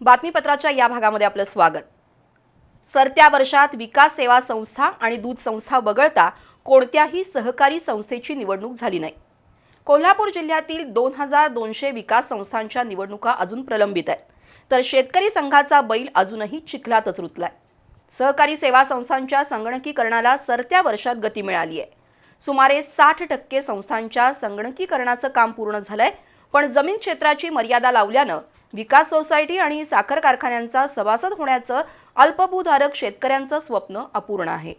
बातमीपत्राच्या या भागामध्ये आपलं स्वागत. सरत्या वर्षात विकास सेवा संस्था आणि दूध संस्था वगळता कोणत्याही सहकारी संस्थेची निवडणूक झाली नाही. कोल्हापूर जिल्ह्यातील दोन हजार दोनशे विकास संस्थांच्या निवडणुका अजून प्रलंबित आहेत. तर शेतकरी संघाचा बैल अजूनही चिखलातच रुतलाय. सहकारी सेवा संस्थांच्या संगणकीकरणाला सरत्या वर्षात गती मिळाली आहे. सुमारे साठ टक्के संस्थांच्या संगणकीकरणाचं काम पूर्ण झालंय पण जमीन क्षेत्राची मर्यादा लावल्यानं विकास सोसायटी आणि साखर कारखान्यांचा सभासद होण्याचं अल्पभूधारक शेतकऱ्यांचं स्वप्न अपूर्ण आहे.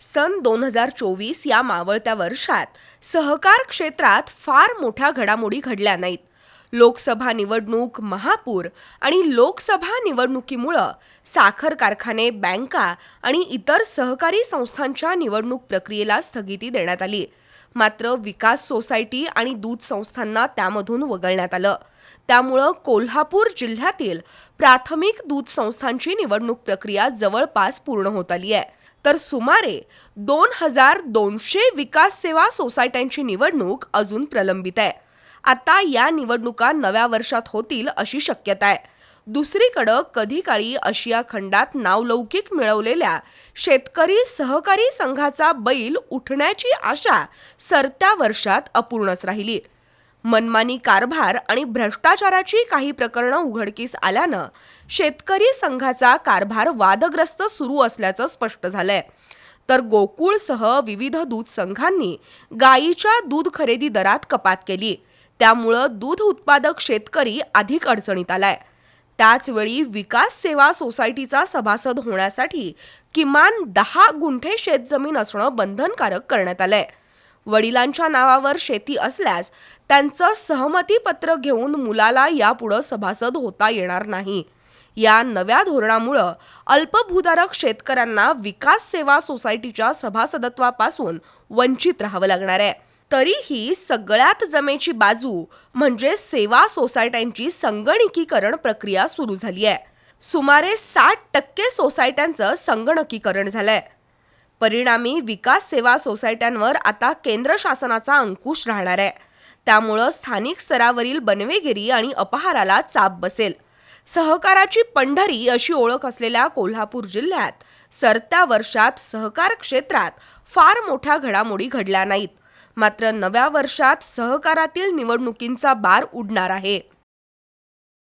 सन दोन हजार चोवीस या मावळत्या वर्षात सहकार क्षेत्रात फार मोठ्या घडामोडी घडल्या नाहीत. लोकसभा निवडणूक महापूर आणि लोकसभा निवडणुकीमुळं साखर कारखाने बँका आणि इतर सहकारी संस्थांच्या निवडणूक प्रक्रियेला स्थगिती देण्यात आली. मात्र विकास सोसायटी आणि दूध संस्थांना त्यामधून वगळण्यात आलं. त्यामुळं कोल्हापूर जिल्ह्यातील प्राथमिक दूध संस्थांची निवडणूक प्रक्रिया जवळपास पूर्ण होत आली आहे. तर सुमारे दोन हजार दोनशे विकास सेवा सोसायट्यांची निवडणूक अजून प्रलंबित आहे. आता या निवडणुका नव्या वर्षात होतील अशी शक्यता आहे. दुसरीकडं कधी काळी आशिया खंडात नावलौकिक मिळवलेल्या शेतकरी सहकारी संघाचा बैल उठण्याची आशा सरत्या वर्षात अपूर्णच राहिली. मनमानी कारभार आणि भ्रष्टाचाराची काही प्रकरणं उघडकीस आल्यानं शेतकरी संघाचा कारभार वादग्रस्त सुरू असल्याचं स्पष्ट झालंय. तर गोकुळसह विविध दूध संघांनी गायीच्या दूध खरेदी दरात कपात केली. त्यामुळं दूध उत्पादक शेतकरी अधिक अडचणीत आलाय. त्याचवेळी विकास सेवा सोसायटीचा सभासद होण्यासाठी किमान दहा गुंठे शेतजमीन असणं बंधनकारक करण्यात आलंय. वडिलांच्या नावावर शेती असल्यास त्यांचं सहमतीपत्र घेऊन मुलाला यापुढं सभासद होता येणार नाही. या नव्या धोरणामुळं अल्पभूधारक शेतकऱ्यांना विकास सेवा सोसायटीच्या सभासदत्वापासून वंचित राहावं लागणार आहे. तरीही सगळ्यात जमेची बाजू म्हणजे सेवा सोसायट्यांची संगणकीकरण प्रक्रिया सुरू झाली आहे सुमारे साठ टक्के सोसायट्यांचं संगणकीकरण झालंय. परिणामी विकास सेवा सोसायट्यांवर आता केंद्र शासनाचा अंकुश राहणार आहे. त्यामुळं स्थानिक स्तरावरील बनवेगिरी आणि अपहाराला चाप बसेल. सहकाराची पंढरी अशी ओळख असलेल्या कोल्हापूर जिल्ह्यात सरत्या वर्षात सहकार क्षेत्रात फार मोठ्या घडामोडी घडल्या नाहीत. मात्र नव्या वर्षात सहकारातील निवडणुकींचा बार उडणार आहे.